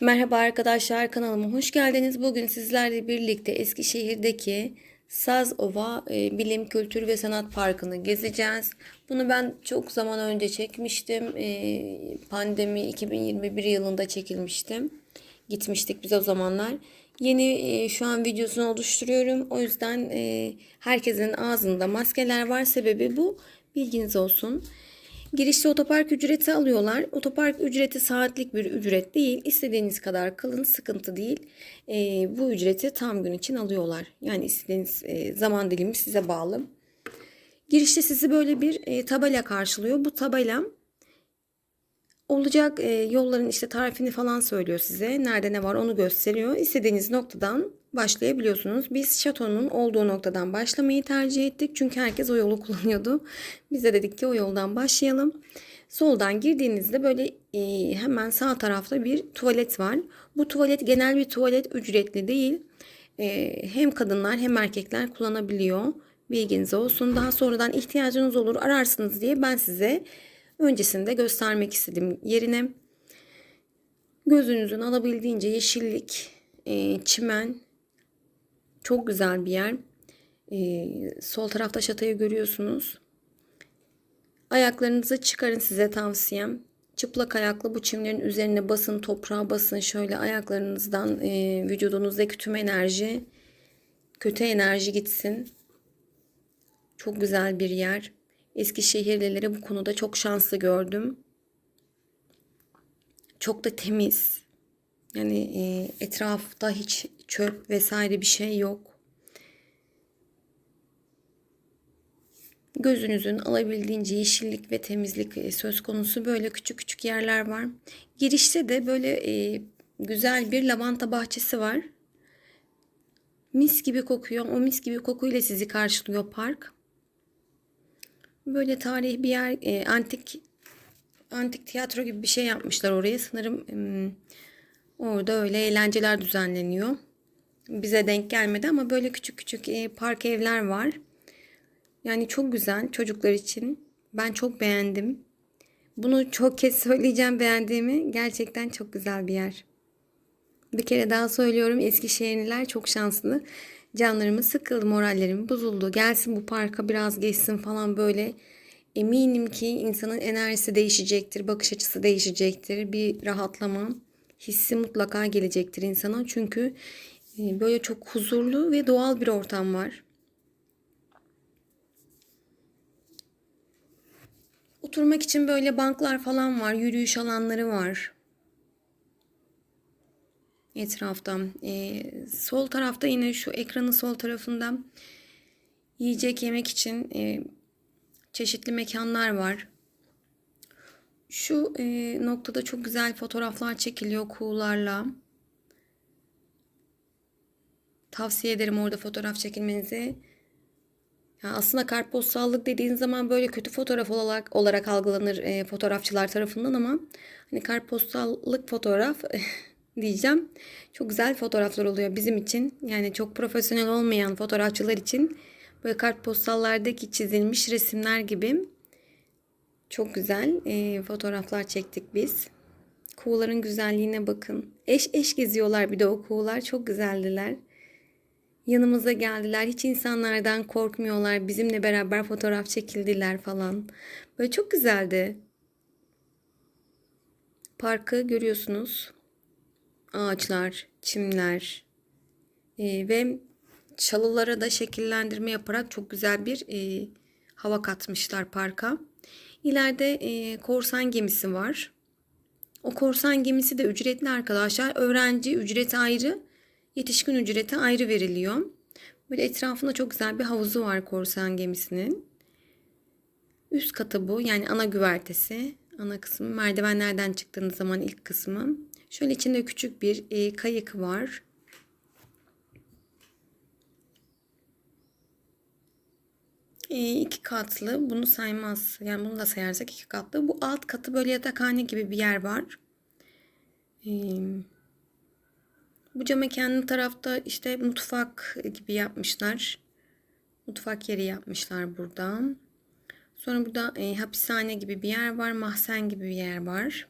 Merhaba arkadaşlar kanalıma hoş geldiniz. Bugün sizlerle birlikte Eskişehir'deki Sazova e, Bilim, Kültür ve Sanat Parkı'nı gezeceğiz. Bunu ben çok zaman önce çekmiştim. E, pandemi 2021 yılında çekilmiştim. Gitmiştik biz o zamanlar. Yeni e, şu an videosunu oluşturuyorum. O yüzden e, herkesin ağzında maskeler var. Sebebi bu. Bilginiz olsun. Girişte otopark ücreti alıyorlar. Otopark ücreti saatlik bir ücret değil. İstediğiniz kadar kalın sıkıntı değil. Ee, bu ücreti tam gün için alıyorlar. Yani istediğiniz e, zaman dilimi size bağlı. Girişte sizi böyle bir e, tabela karşılıyor. Bu tabela olacak e, yolların işte tarifini falan söylüyor size. Nerede ne var onu gösteriyor. İstediğiniz noktadan başlayabiliyorsunuz. Biz şatonun olduğu noktadan başlamayı tercih ettik. Çünkü herkes o yolu kullanıyordu. Biz de dedik ki o yoldan başlayalım. Soldan girdiğinizde böyle e, hemen sağ tarafta bir tuvalet var. Bu tuvalet genel bir tuvalet ücretli değil. E, hem kadınlar hem erkekler kullanabiliyor. Bilginiz olsun. Daha sonradan ihtiyacınız olur ararsınız diye ben size öncesinde göstermek istedim yerine. Gözünüzün alabildiğince yeşillik, e, çimen çok güzel bir yer. E, sol tarafta şatayı görüyorsunuz. Ayaklarınızı çıkarın size tavsiyem. Çıplak ayaklı bu çimlerin üzerine basın, toprağa basın. Şöyle ayaklarınızdan e, vücudunuzdaki tüm enerji, kötü enerji gitsin. Çok güzel bir yer. Eskişehirlileri bu konuda çok şanslı gördüm. Çok da temiz. Yani e, etrafta hiç çöp vesaire bir şey yok. Gözünüzün alabildiğince yeşillik ve temizlik e, söz konusu böyle küçük küçük yerler var. Girişte de böyle e, güzel bir lavanta bahçesi var. Mis gibi kokuyor. O mis gibi kokuyla sizi karşılıyor park. Böyle tarihi bir yer, e, antik antik tiyatro gibi bir şey yapmışlar oraya. Sanırım e, orada öyle eğlenceler düzenleniyor. Bize denk gelmedi ama böyle küçük küçük e, park evler var. Yani çok güzel çocuklar için. Ben çok beğendim. Bunu çok kez söyleyeceğim beğendiğimi. Gerçekten çok güzel bir yer. Bir kere daha söylüyorum Eskişehirliler çok şanslı. Canlarımı sıkıldı, morallerim bozuldu. Gelsin bu parka biraz geçsin falan böyle. Eminim ki insanın enerjisi değişecektir, bakış açısı değişecektir. Bir rahatlama hissi mutlaka gelecektir insana. Çünkü e, böyle çok huzurlu ve doğal bir ortam var. Oturmak için böyle banklar falan var, yürüyüş alanları var etrafta. Ee, sol tarafta yine şu ekranın sol tarafında yiyecek yemek için e, çeşitli mekanlar var. Şu e, noktada çok güzel fotoğraflar çekiliyor kuğularla. Tavsiye ederim orada fotoğraf çekilmenizi. Ya aslında kartpostallık dediğin zaman böyle kötü fotoğraf olarak olarak algılanır e, fotoğrafçılar tarafından ama hani kartpostallık fotoğraf diyeceğim. Çok güzel fotoğraflar oluyor bizim için. Yani çok profesyonel olmayan fotoğrafçılar için böyle kartpostallardaki çizilmiş resimler gibi çok güzel e, fotoğraflar çektik biz. Kuğuların güzelliğine bakın. Eş eş geziyorlar bir de o kuğular. Çok güzeldiler. Yanımıza geldiler. Hiç insanlardan korkmuyorlar. Bizimle beraber fotoğraf çekildiler falan. Böyle çok güzeldi. Parkı görüyorsunuz ağaçlar, çimler e, ve çalılara da şekillendirme yaparak çok güzel bir e, hava katmışlar parka. İleride e, korsan gemisi var. O korsan gemisi de ücretli arkadaşlar. Öğrenci ücreti ayrı, yetişkin ücreti ayrı veriliyor. Böyle etrafında çok güzel bir havuzu var korsan gemisinin. Üst katı bu yani ana güvertesi. Ana kısmı merdivenlerden çıktığınız zaman ilk kısmı. Şöyle içinde küçük bir e, kayık var. İki katlı. Bunu saymaz. Yani bunu da sayarsak iki katlı. Bu alt katı böyle yatakhane gibi bir yer var. E, bu cam mekanın tarafta işte mutfak gibi yapmışlar. Mutfak yeri yapmışlar burada. Sonra burada e, hapishane gibi bir yer var. Mahzen gibi bir yer var.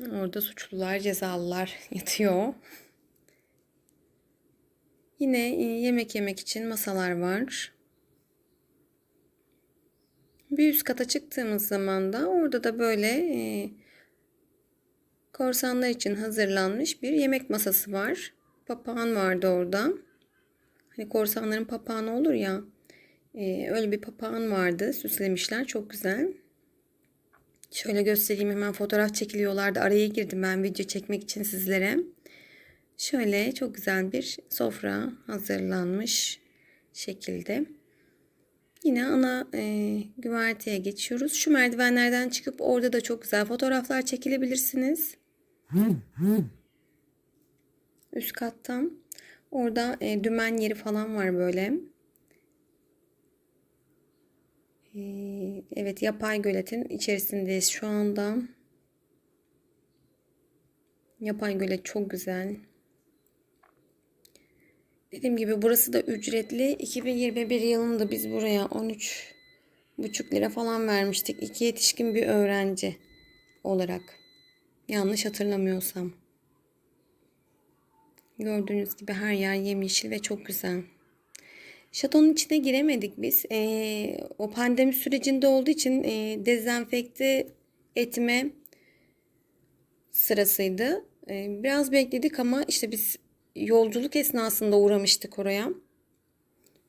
Orada suçlular, cezalılar yatıyor. Yine e, yemek yemek için masalar var. Bir üst kata çıktığımız zaman da orada da böyle e, korsanlar için hazırlanmış bir yemek masası var. Papağan vardı orada. Hani korsanların papağanı olur ya. e, öyle bir papağan vardı. Süslemişler. Çok güzel. Şöyle göstereyim hemen fotoğraf çekiliyorlardı. Araya girdim ben video çekmek için sizlere. Şöyle çok güzel bir sofra hazırlanmış şekilde. Yine ana e, güverteye geçiyoruz. Şu merdivenlerden çıkıp orada da çok güzel fotoğraflar çekilebilirsiniz. Üst kattan. Orada e, dümen yeri falan var böyle. E, evet yapay göletin içerisindeyiz şu anda. Yapay gölet çok güzel. Dediğim gibi burası da ücretli. 2021 yılında biz buraya 13 buçuk lira falan vermiştik. İki yetişkin bir öğrenci olarak. Yanlış hatırlamıyorsam. Gördüğünüz gibi her yer yemyeşil ve çok güzel. Şatonun içine giremedik biz. Ee, o pandemi sürecinde olduğu için e, dezenfekte etme sırasıydı. Ee, biraz bekledik ama işte biz yolculuk esnasında uğramıştık oraya.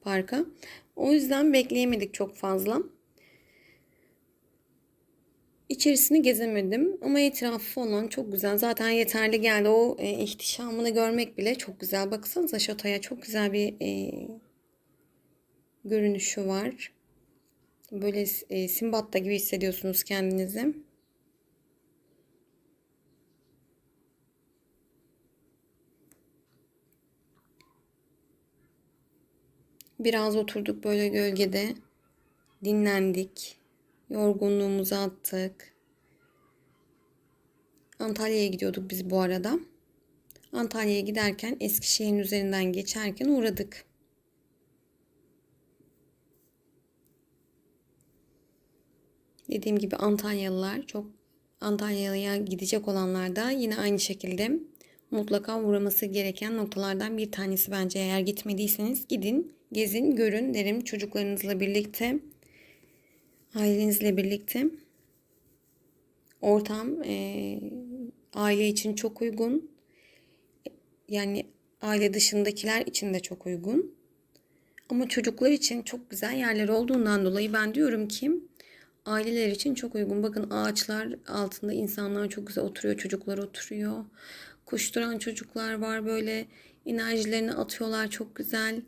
Parka. O yüzden bekleyemedik çok fazla. İçerisini gezemedim ama etrafı falan çok güzel. Zaten yeterli geldi. O e, ihtişamını görmek bile çok güzel. Baksanıza şatoya çok güzel bir e, görünüşü var. Böyle e, Simbat'ta gibi hissediyorsunuz kendinizi. Biraz oturduk böyle gölgede. Dinlendik. Yorgunluğumuzu attık. Antalya'ya gidiyorduk biz bu arada. Antalya'ya giderken Eskişehir'in üzerinden geçerken uğradık. Dediğim gibi Antalyalılar çok Antalya'ya gidecek olanlar da yine aynı şekilde mutlaka uğraması gereken noktalardan bir tanesi bence. Eğer gitmediyseniz gidin, gezin, görün derim çocuklarınızla birlikte, ailenizle birlikte. Ortam e, aile için çok uygun. Yani aile dışındakiler için de çok uygun. Ama çocuklar için çok güzel yerler olduğundan dolayı ben diyorum ki aileler için çok uygun. Bakın ağaçlar altında insanlar çok güzel oturuyor, çocuklar oturuyor. Koşturan çocuklar var böyle enerjilerini atıyorlar çok güzel.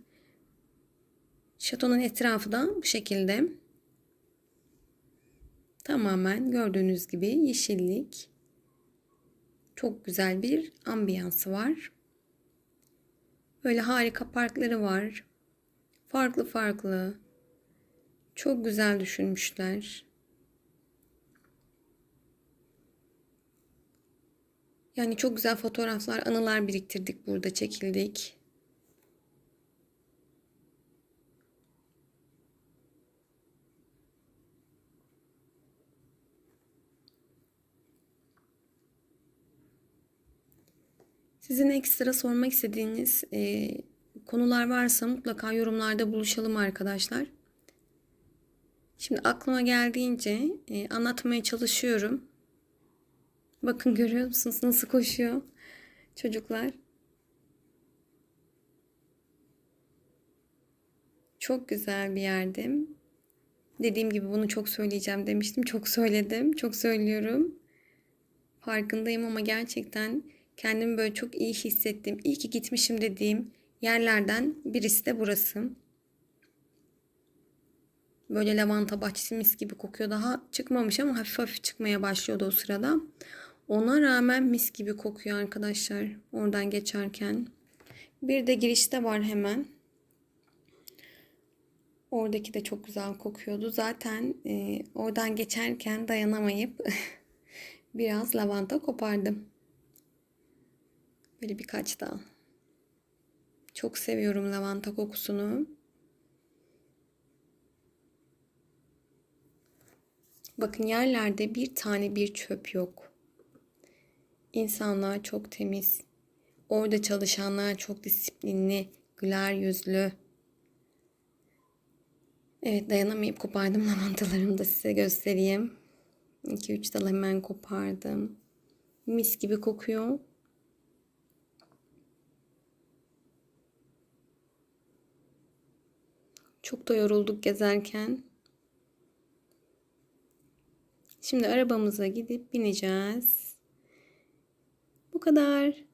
Şatonun etrafı da bu şekilde. Tamamen gördüğünüz gibi yeşillik. Çok güzel bir ambiyansı var. Böyle harika parkları var. Farklı farklı. Çok güzel düşünmüşler. Yani çok güzel fotoğraflar, anılar biriktirdik burada, çekildik. Sizin ekstra sormak istediğiniz e, konular varsa mutlaka yorumlarda buluşalım arkadaşlar. Şimdi aklıma geldiğince e, anlatmaya çalışıyorum. Bakın görüyor musunuz nasıl koşuyor çocuklar? Çok güzel bir yerde. Dediğim gibi bunu çok söyleyeceğim demiştim. Çok söyledim. Çok söylüyorum. Farkındayım ama gerçekten kendimi böyle çok iyi hissettim. İyi ki gitmişim dediğim yerlerden birisi de burası. Böyle lavanta bahçesi mis gibi kokuyor. Daha çıkmamış ama hafif hafif çıkmaya başlıyordu o sırada. Ona rağmen mis gibi kokuyor arkadaşlar. Oradan geçerken. Bir de girişte var hemen. Oradaki de çok güzel kokuyordu. Zaten e, oradan geçerken dayanamayıp biraz lavanta kopardım. Böyle birkaç dal. Çok seviyorum lavanta kokusunu. Bakın yerlerde bir tane bir çöp yok. İnsanlar çok temiz. Orada çalışanlar çok disiplinli, güler yüzlü. Evet dayanamayıp kopardım lavantalarımı da size göstereyim. 2-3 dal hemen kopardım. Mis gibi kokuyor. Çok da yorulduk gezerken. Şimdi arabamıza gidip bineceğiz. Bu kadar.